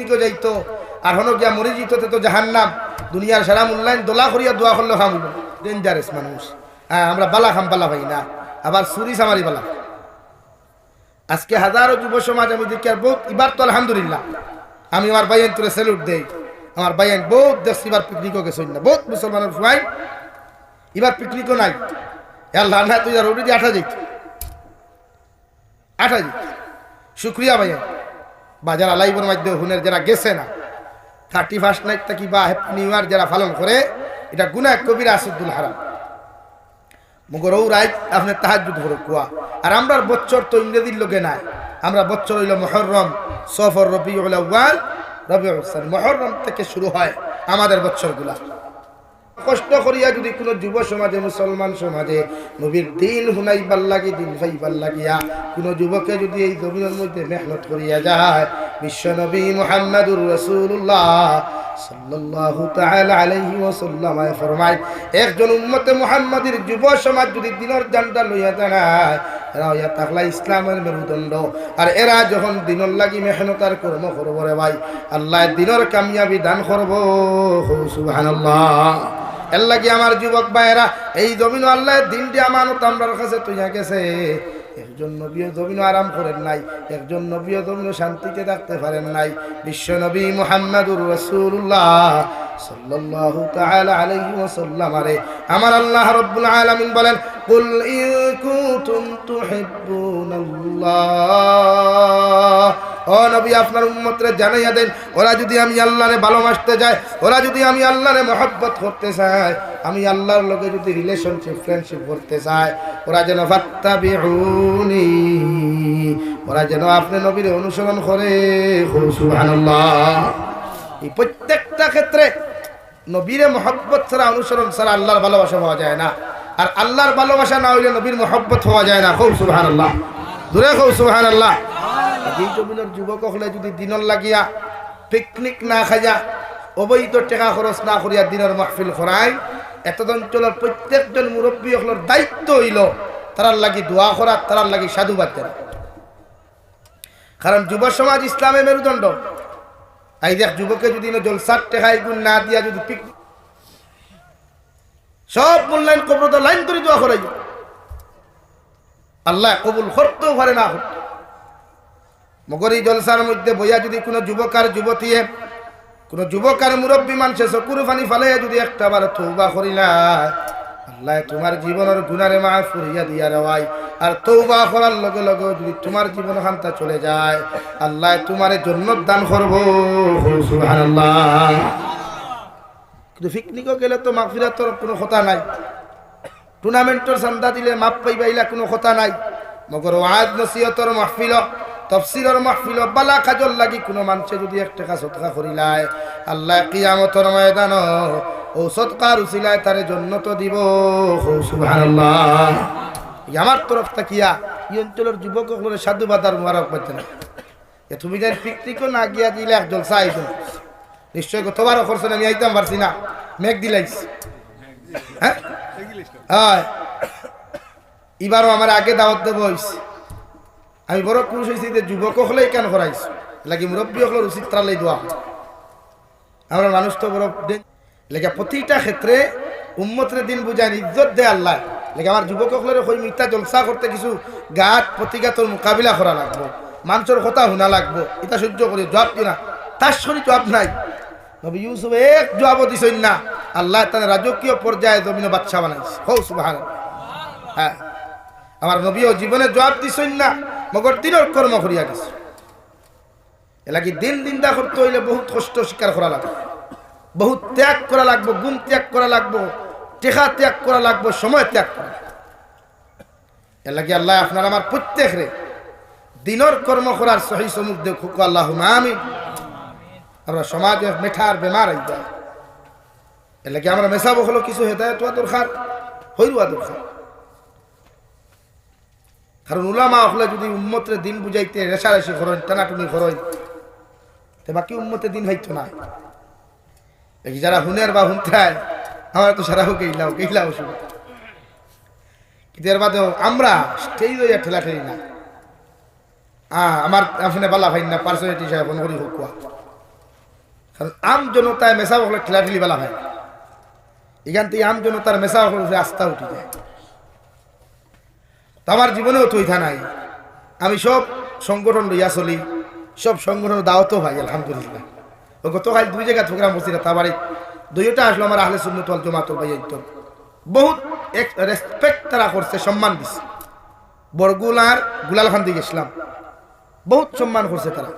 পিকনিকও যাইতো। আর হনো গিয়া মরি যেত তো জাহান্নাম। দুনিয়ার সারা মূল্যায়ন দোলা করিয়া দোয়া করলে খাম। ডেঞ্জারাস মানুষ। হ্যাঁ আমরা বালা খাম, বালা ভাই না। আবার সুরি সামারি বালা। আজকে হাজারো যুব সমাজ আমি দেখি আর বহুত, এবার তো আলহামদুলিল্লাহ। আমি আমার বাইন তোরে স্যালুট দেই। আমার বাইন বহুত দেশ এবার পিকনিকও গেছে না। বহুত মুসলমানের ফুয়াই এবার পিকনিকও নাই। আল্লাহ না তুই আর ওটি আঠা যাইত আঠা যাইত শুক্রিয়া ভাইয়া। বাজার আলাইবর মাধ্যমে হুনের যারা গেছে না থার্টি ফার্স্ট নাইট থাকি বা হ্যাপি নিউ ইয়ার যারা পালন করে, এটা গুনা কবির আসুদ্দুল হারাম। মগর ও রাইট আপনি তাহাজুদ করে, কুয়া। আর আমরা বছর তো ইংরেজির লোকে নাই। আমরা বছর হইল মহরম, সফর রবি ওয়াল রবি মহরম থেকে শুরু হয় আমাদের বছরগুলা কষ্ট করিয়া যদি কোনো যুব সমাজে, মুসলমান সমাজে নবীর দিন হুনাইবার লাগি দিন ভাইবার লাগিয়া কোনো যুবকে যদি এই জমিনের মধ্যে মেহনত করিয়া যায়, বিশ্ব নবী মোহাম্মদুর রসুল্লাহ সাল্লাল্লাহু তাআলা আলাইহি ওয়াসাল্লাম ফরমায়, একজন উম্মতে মুহাম্মাদের যুব সমাজ যদি দিনের জানটা লইয়া দাঁড়ায় এরা হইয়া থাকলা ইসলামের মেরুদণ্ড। আর এরা যখন দিনের লাগি মেহনত আর কর্ম করব রে ভাই, আল্লাহ দিনের কামিয়াবি দান করব। সুবহানাল্লাহ। এর লাগি আমার যুবক ভাইয়েরা, এই জমিন আল্লাহ দিনটি আমানত আমরার কাছে তুইয়া গেছে। একজন নবীও জমিনও আরাম করেন নাই, একজন নবীও জমিনও শান্তিতে থাকতে পারেন নাই। বিশ্ব নবী মোহাম্মদুর রসুল্লাহ সাল্লাল্লাহু তাআলা আলাইহি ওয়াসাল্লাম আরে, আমার আল্লাহ রাব্বুল আলামিন বলেন, কুল ইন কুনতুম তুহিব্বুনাল্লাহ। ও নবী, আপনার উম্মতরে জানাইয়া দেন, ওরা যদি আমি আল্লাহরে ভালোবাসতে যায়, ওরা যদি আমি আল্লাহরে মহব্বত করতে চায়, আমি আল্লাহর লোকে যদি রিলেশনশিপ ফ্রেন্ডশিপ করতে চায়, ওরা যেন ফাত্তাবিউনি, ওরা যেন আপনি নবীর অনুসরণ করে। এই প্রত্যেকটা ক্ষেত্রে নবীরে মহব্বত ছাড়া, অনুসরণ ছাড়া আল্লাহর ভালোবাসা পাওয়া যায় না। আর আল্লাহর ভালোবাসা না হইলে নবীর মহব্বত হওয়া যায় না। খুব সুবহান আল্লাহ দূরে খুব সুবহান আল্লাহ এই জমিনের যুবক হলে যদি দিনর লাগিয়া পিকনিক না খাইয়া অবৈধ টেকা খরচ না করিয়া দিনের মাহফিল করাই এত অঞ্চলের প্রত্যেকজন মুরব্বী হলোর দায়িত্ব হইল তারার লাগি দোয়া করা তারার লাগি সাধুবাদ দেওয়া। কারণ যুব সমাজ ইসলামে মেরুদণ্ড এই দেখ যুবকে যদি জলসার টেকাই গুণ না দিয়া যদি পিক সব মূল্যায়ন কবরত লাইন করে দোয়া করাই আল্লাহ কবুল করতেও পারে না করতে মগর এই জলসার মধ্যে বইয়া যদি কোনো যুবক আর যুবতীয়ে, কোনো যুবক আর মুরব্বী মানুষে চকুর ফানি ফালাইয়া যদি একটা বার তৌবা করি না আল্লাহ তোমার জীবনের গুণারে মা ফুরিয়া দিয়া রেওয়াই আর তৌবা করার লগে লগে যদি তোমার জীবন খান্তা চলে যায়, আল্লাহ তোমার জন্য দান করব। কিন্তু পিকনিকও গেলে তো মাহফিরাতর কোনো কথা নাই। টুর্নামেন্টর চান্দা দিলে মাপ পাইবাইলা কোনো কথা নাই। মগর ওয়াজ, নসিহতর মাহফিল তফসিলর মাহফিল বালা কাজর লাগি কোনো মানুষে যদি এক টাকা সৎকা করিলায় আল্লাহ কিয়ামতর ময়দান ও সৎকার উচিলায় তারে জন্য তো দিব আমার তরফ থাকিয়া এই অঞ্চলের যুবক সাধুবাদ আর মুবারক পাইতে না এ তুমি যেন পিকনিকও না গিয়া দিলে এক জলসা আইতো নিশ্চয় কতবার করছ আমি আইতাম পারছি না। মেঘ দিলাইছ। হ্যাঁ? হয়। এবারও আমার আগে দাওয়াত দেবো হইছে। আমি বড় খুশ হয়েছি যে যুবক হলেই কেন করাইছ? লাগি মুরব্বী হলের উচিত ত্রালাই দোয়া আমরা মানুষ তো বড় লেখা প্রতিটা ক্ষেত্রে উম্মতের দিন বুঝায় ইজ্জত দেয় আল্লাহ। লেখা আমার যুবক হলের হই মিথ্যা জলসা করতে কিছু গাত প্রতিঘাতর মোকাবিলা করা লাগবো। মানুষের কথা শোনা লাগবো। এটা সহ্য করি, জবাব দিও না। তার শরীর জবাব নাই। নবী ইউসুফ এক জবাব দিছেন না। আল্লাহ তার রাজকীয় পর্যায়ে জমিনে বাচ্চা বানাইছে। হ্যাঁ। আমার নবীও জীবনে জবাব দিছেন না। মগর দিনের কর্ম করিয়া গেছে। এলাকি দিন দিনদা করতে হইলে বহুত কষ্ট স্বীকার করা লাগবে। বহুত ত্যাগ করা লাগবো, গুণ ত্যাগ করা লাগবো, টেকা ত্যাগ করা লাগবো, সময় ত্যাগ করা এলাকি আল্লাহ আপনার আমার প্রত্যেক রে দিনের কর্ম করার সহি সমুখ দেখুক আল্লাহ আমি আমরা সমাজে মেঠার বেমার আই যায় এলাকি আমরা মেশাবো হলো কিছু হেদায়ত দরকার, হইরুয়া দরকার। কারণ উলামা হলে যদি উম্মতের দিন বুঝাইতে রেশারেশি করেন টানাটুনি করেন তো বাকি উম্মতে দিন হইতো না। এই যারা হুনের বা হুনতায় আমার তো সারা হোক এইলাও এইলাও শুধু। কিন্তু এর বাদেও আমরা স্টেজ হইয়া ঠেলা ঠেলি না। আ আমার আপনি বালা ভাই না, পার্সোনালিটি হিসাবে ফোন করি হোক কারণ আম জনতায় মেশা হলে ঠেলাঠেলি বেলা হয় এখান থেকে আম জনতার মেশা হলে আস্থা উঠে যায়। আমার জীবনেও তৈথা নাই। আমি সব সংগঠন লইয়া চলি, সব সংগঠন দাওয়াতও ভাই আলহামদুলিল্লাহ। গতকাল দুই জায়গা প্রোগ্রাম হচ্ছিল তাবারে দুইটা আসলো আমার আহলে সুন্দর তল জমা তো ভাই একদম বহুত রেসপেক্ট তারা করছে, সম্মান দিচ্ছে বরগুলার গুলাল খান দিয়ে গেছিলাম। বহুত সম্মান করছে তারা।